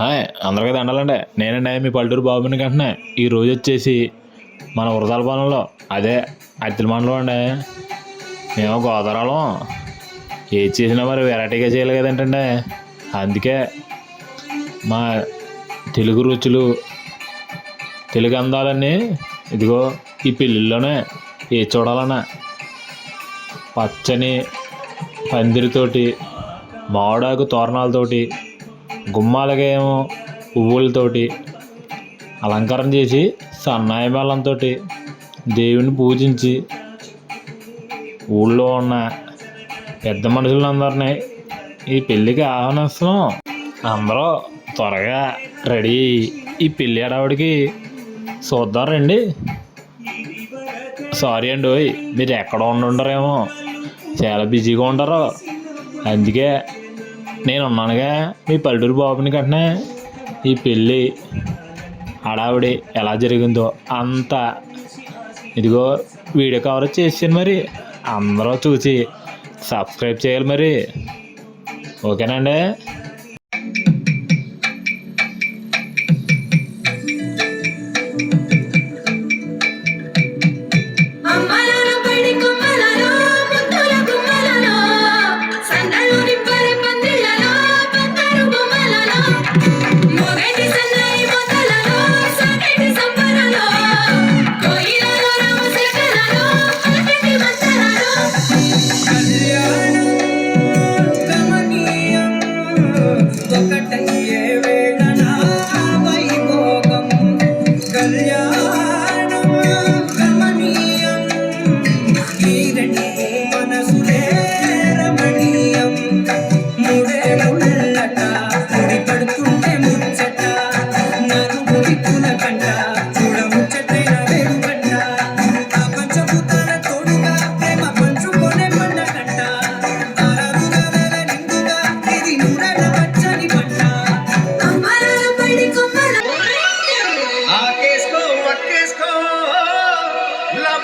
Hi అందరికీ దండాలండి. నేనండి మీ పల్లెటూరు బాబుని కంటున్నా ఈ రోజు వచ్చేసి మన వృధాల పొలంలో అదే అత్తిల మండలం అండి. మేము గోదావరం ఏది చేసినా మరి వెరైటీగా చేయాలి కదంటండి. అందుకే మా తెలుగు రుచులు తెలుగు అందాలన్నీ ఇదిగో ఈ పెళ్ళిళ్ళలోనే ఏ చూడాలన్నా పచ్చని పందిరితోటి మావిడాకు తోరణాలతోటి గుమ్మాలకేమో పువ్వులతోటి అలంకారం చేసి సన్నాయి మేళంతో దేవుని పూజించి ఊళ్ళో ఉన్న పెద్ద మనుషులందరినీ ఈ పెళ్ళికి ఆహ్వానిస్తున్నాం. అందరూ త్వరగా రెడీ అయ్యి ఈ పెళ్ళి ఆడవాడికి చూద్దాం రండి. సారీ అండి ఓయ్ మీరు ఎక్కడ ఉండుండరేమో చాలా బిజీగా ఉంటారు. అందుకే నేను ఉన్నానుగా మీ పల్లెటూరు బాబుని కంటే ఈ పెళ్ళి హడావిడి ఎలా జరిగిందో అంతా ఇదిగో వీడియో కవరేజ్ చేసాను మరి. అందరూ చూసి సబ్స్క్రైబ్ చేయాలి మరి. ఓకేనండి?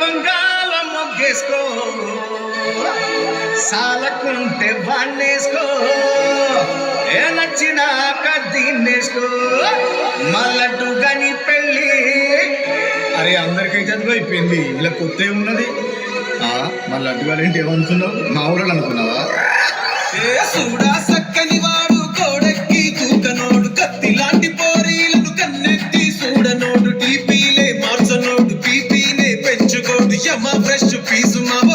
లవంగాల మొగ్గేసుకో. సాలకుంటే బాండేసుకో ఏ నచ్చినాక దీన్నేసుకో. మల్లడ్డు గని పెళ్ళి. అరే అందరికైతే చదువు అయిపోయింది. ఇలా కొత్త ఉన్నది ఆ, మా లడ్డు ఏమనుకున్నావు? మా ఊరలు అనుకున్నావా? సూడా సక్కని I'm a piece of my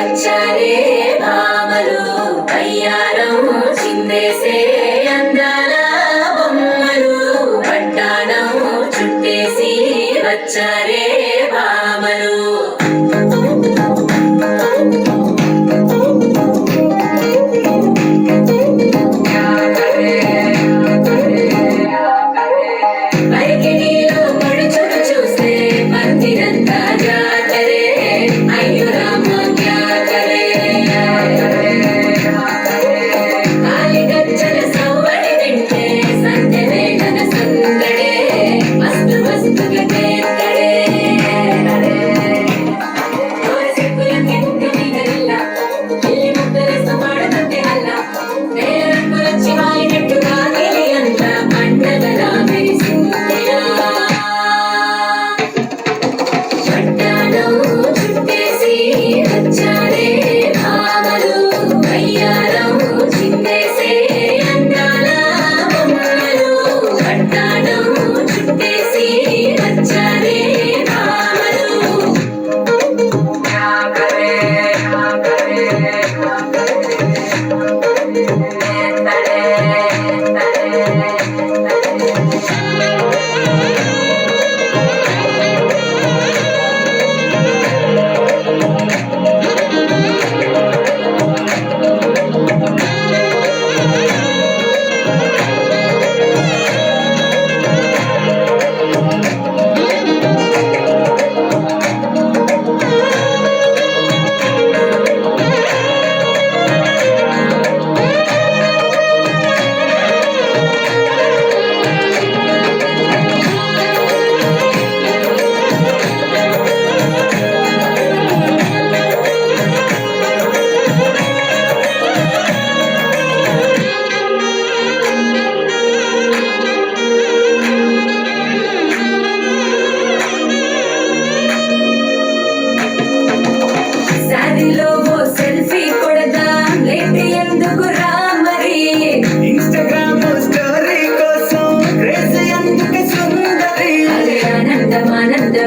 సంచరే భామలు కయ్యారం చిందేసే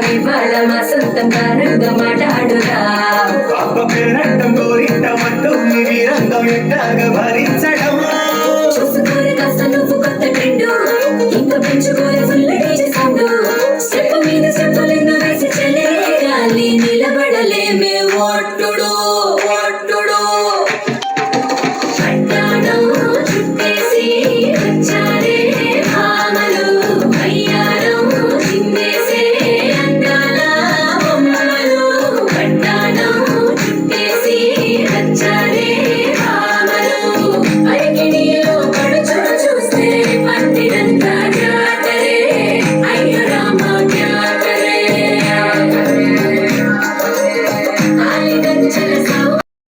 விமல வசந்தம் கருங்கமாட்டாடுதா அப்ப பெறட்டம் கோரிட்ட மட்டும் வீரங்கம் எட்டாக భరించడం చూసుకోరు కాస్త నువ్వు కొత్త ట్రెండు ఇంకా పెంచుకోరు ఫుల్ డీజే